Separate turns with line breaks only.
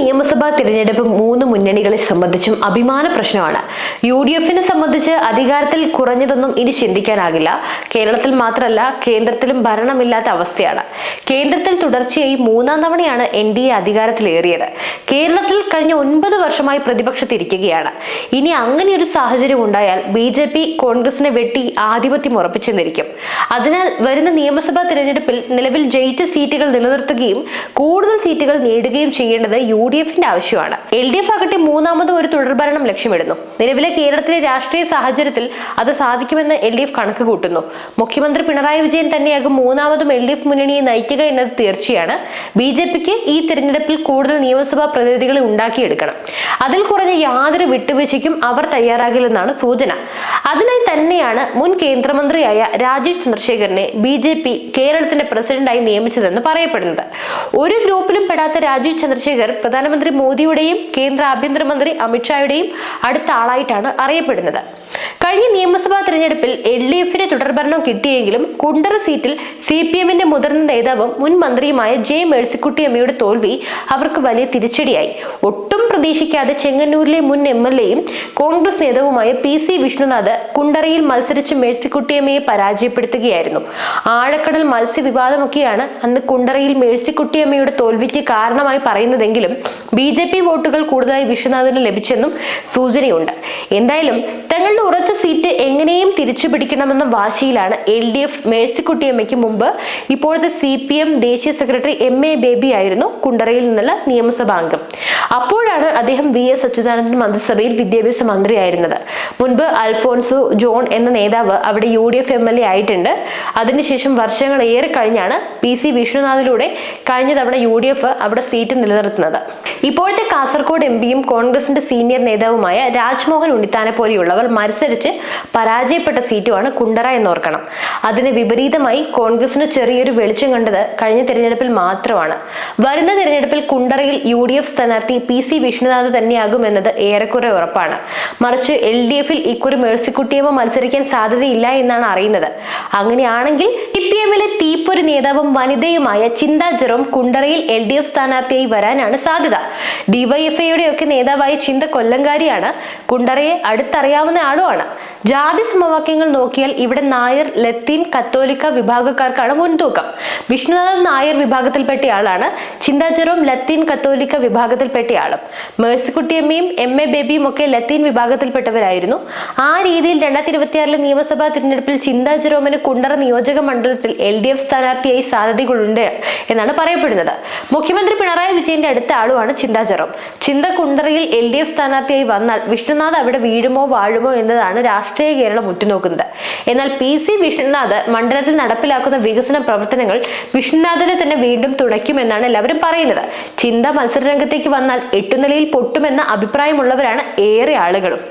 നിയമസഭാ തിരഞ്ഞെടുപ്പ് മൂന്ന് മുന്നണികളെ സംബന്ധിച്ചും അഭിമാന പ്രശ്നമാണ്. യു ഡി എഫിനെ സംബന്ധിച്ച് അധികാരത്തിൽ കുറഞ്ഞതൊന്നും ഇനി ചിന്തിക്കാനാകില്ല. കേരളത്തിൽ മാത്രമല്ല കേന്ദ്രത്തിലും ഭരണമില്ലാത്ത അവസ്ഥയാണ്. കേന്ദ്രത്തിൽ തുടർച്ചയായി മൂന്നാം തവണയാണ് എൻ ഡി എ അധികാരത്തിലേറിയത്. കേരളത്തിൽ കഴിഞ്ഞ ഒൻപത് വർഷമായി പ്രതിപക്ഷത്തിരിക്കുകയാണ്. ഇനി അങ്ങനെ ഒരു സാഹചര്യം ഉണ്ടായാൽ ബി ജെ പി കോൺഗ്രസിനെ വെട്ടി ആധിപത്യം ഉറപ്പിച്ചെന്നിരിക്കും. അതിനാൽ വരുന്ന നിയമസഭാ തിരഞ്ഞെടുപ്പിൽ നിലവിൽ ജയിച്ച സീറ്റുകൾ നിലനിർത്തുകയും കൂടുതൽ സീറ്റുകൾ നേടുകയും ചെയ്യേണ്ടത് യു ഡി എഫിന്റെ ആവശ്യമാണ്. എൽ ഡി എഫ് ആകട്ടെ മൂന്നാമതും ഒരു തുടർഭരണം ലക്ഷ്യമിടുന്നു. നിലവിലെ കേരളത്തിലെ രാഷ്ട്രീയ സാഹചര്യത്തിൽ അത് സാധിക്കുമെന്ന് എൽ ഡി എഫ് കണക്ക് കൂട്ടുന്നു. മുഖ്യമന്ത്രി പിണറായി വിജയൻ തന്നെയാകും മൂന്നാമതും എൽ ഡി എഫ് മുന്നണിയെ നയിക്കുക എന്നത് തീർച്ചയാണ്. ബി ജെ പിക്ക് ഈ തിരഞ്ഞെടുപ്പിൽ കൂടുതൽ നിയമസഭാ പ്രതിനിധികളെ ഉണ്ടാക്കിയെടുക്കണം. അതിൽ കുറഞ്ഞ യാതൊരു വിട്ടുവീഴ്ചയ്ക്കും അവർ തയ്യാറാകില്ലെന്നാണ് സൂചന. അതിനായി തന്നെയാണ് മുൻ കേന്ദ്രമന്ത്രിയായ രാജീവ് ചന്ദ്രശേഖരനെ ബി ജെ പി കേരളത്തിന്റെ പ്രസിഡന്റായി നിയമിച്ചതെന്ന് പറയപ്പെടുന്നത്. ഒരു ഗ്രൂപ്പിലും പെടാത്ത രാജീവ് ചന്ദ്രശേഖർ പ്രധാനമന്ത്രി മോദിയുടെയും കേന്ദ്ര ആഭ്യന്തരമന്ത്രി അമിത്ഷായുടെയും അടുത്ത ആളായിട്ടാണ് അറിയപ്പെടുന്നത്. കഴിഞ്ഞ നിയമസഭാ തെരഞ്ഞെടുപ്പിൽ എൽ ഡി എഫിന് തുടർഭരണം കിട്ടിയെങ്കിലും കുണ്ടറ സീറ്റിൽ സി പി എമ്മിന്റെ മുതിർന്ന നേതാവും മുൻ മന്ത്രിയുമായ ജെ മേഴ്സിക്കുട്ടി അമ്മയുടെ തോൽവി അവർക്ക് വലിയ തിരിച്ചടിയായി. ഒട്ടും പ്രതീക്ഷിക്കാതെ ചെങ്ങന്നൂരിലെ മുൻ എം എൽ എയും കോൺഗ്രസ് നേതാവുമായ പി സി വിഷ്ണുനാഥ് കുണ്ടറയിൽ മത്സരിച്ച് മേഴ്സിക്കുട്ടിയമ്മയെ പരാജയപ്പെടുത്തുകയായിരുന്നു. ആഴക്കടൽ മത്സ്യവിവാദമൊക്കെയാണ് അന്ന് കുണ്ടറയിൽ മേഴ്സിക്കുട്ടിയമ്മയുടെ തോൽവിക്ക് കാരണമായി പറയുന്നതെങ്കിലും ബി ജെ പി വോട്ടുകൾ കൂടുതലായി വിശ്വനാഥിന് ലഭിച്ചെന്നും സൂചനയുണ്ട്. എന്തായാലും തങ്ങളുടെ ഉറച്ച സീറ്റ് എങ്ങനെയും തിരിച്ചു പിടിക്കണമെന്ന വാശിയിലാണ് എൽ ഡി എഫ് മേഴ്സിക്കുട്ടിയമ്മയ്ക്ക് മുമ്പ് ഇപ്പോഴത്തെ സി പി എം ദേശീയ സെക്രട്ടറി എം എ ബേബി ആയിരുന്നു കുണ്ടറയിൽ നിന്നുള്ള നിയമസഭാ അംഗം. അപ്പോഴാണ് അദ്ദേഹം വി എസ് അച്യുതാനന്ദൻ മന്ത്രിസഭയിൽ വിദ്യാഭ്യാസ മന്ത്രിയായിരുന്നത്. മുൻപ് അൽഫോൺസോ ജോൺ എന്ന നേതാവ് അവിടെ U D F M L A ആയിട്ടുണ്ട്. അതിനുശേഷം വർഷങ്ങൾ ഏറെ കഴിഞ്ഞാണ് പി സി വിഷ്ണുനാഥിലൂടെ കഴിഞ്ഞ തവണ യു ഡി എഫ് അവിടെ സീറ്റ് നിലനിർത്തുന്നത്. ഇപ്പോഴത്തെ കാസർഗോഡ് എം പിയും കോൺഗ്രസിന്റെ സീനിയർ നേതാവുമായ രാജ്മോഹൻ ഉണ്ണിത്താനെ പോലെയുള്ളവർ മത്സരിച്ച് പരാജയപ്പെട്ട സീറ്റുമാണ് കുണ്ടറ എന്നോർക്കണം. അതിന് വിപരീതമായി കോൺഗ്രസിന് ചെറിയൊരു വെളിച്ചം കണ്ടത് കഴിഞ്ഞ തെരഞ്ഞെടുപ്പിൽ മാത്രമാണ്. വരുന്ന തെരഞ്ഞെടുപ്പിൽ കുണ്ടറയിൽ യു ഡി എഫ് സ്ഥാനാർത്ഥി പി സി വിഷ്ണുനാഥ് തന്നെയാകുമെന്നത് ഏറെക്കുറെ ഉറപ്പാണ്. മറിച്ച് എൽ ഡി എഫിൽ ഇക്കുറി മേഴ്സിക്കുട്ടിയമ്മ മത്സരിക്കാൻ സാധ്യതയില്ല എന്നാണ് അറിയുന്നത്. അങ്ങനെയാണെങ്കിൽ സി പി എമ്മിലെ തീപ്പൊരു നേതാവും വനിതയുമായ ചിന്താ ജെറോം കുണ്ടറയിൽ എൽ ഡി എഫ് സ്ഥാനാർത്ഥിയായി വരാനാണ് സാധ്യത. ഡിവൈഎഫ്ഐയുടെ ഒക്കെ നേതാവായ ചിന്ത കൊല്ലങ്കാരിയാണ് കുണ്ടറയെ അടുത്തറിയാവുന്ന ആളുമാണ്. ജാതി സമവാക്യങ്ങൾ നോക്കിയാൽ ഇവിടെ നായർ ലത്തീൻ കത്തോലിക്ക വിഭാഗക്കാർക്കാണ് മുൻതൂക്കം. വിഷ്ണുനാഥൻ നായർ വിഭാഗത്തിൽപ്പെട്ടയാളാണ് ചിന്താ ജെറോം ലത്തീൻ കത്തോലിക്ക വിഭാഗത്തിൽപ്പെട്ടയാളും മേഴ്സിക്കുട്ടിയമ്മയും എം എ ബേബിയും ഒക്കെ ലത്തീൻ വിഭാഗത്തിൽപ്പെട്ടവരായിരുന്നു. ആ രീതിയിൽ രണ്ടായിരത്തി ഇരുപത്തിയാറിലെ നിയമസഭാ തിരഞ്ഞെടുപ്പിൽ ചിന്താ ജെറോമിന് കുണ്ടറ നിയോജക മണ്ഡലത്തിൽ എൽ ഡി എഫ് സ്ഥാനാർത്ഥിയായി സാധ്യതകളുണ്ട് എന്നാണ് പറയപ്പെടുന്നത്. മുഖ്യമന്ത്രി പിണറായി വിജയന്റെ അടുത്ത ആളുമാണ് ചിന്താ ജെറോം ചിന്ത കുണ്ടറിയിൽ എൽ ഡി എഫ് സ്ഥാനാർത്ഥിയായി വന്നാൽ വിഷ്ണുനാഥ് അവിടെ വീഴുമോ വാഴുമോ എന്നതാണ് രാഷ്ട്രീയ കേരളം ഉറ്റുനോക്കുന്നത്. എന്നാൽ പി സി വിഷ്ണുനാഥ് മണ്ഡലത്തിൽ നടപ്പിലാക്കുന്ന വികസന പ്രവർത്തനങ്ങൾ വിഷ്ണുനാഥിനെ തന്നെ വീണ്ടും തുണയ്ക്കുമെന്നാണ് എല്ലാവരും പറയുന്നത്. ചിന്ത മത്സരരംഗത്തേക്ക് വന്നാൽ എട്ടുനിലയിൽ പൊട്ടുമെന്ന അഭിപ്രായമുള്ളവരാണ് ഏറെ ആളുകളും.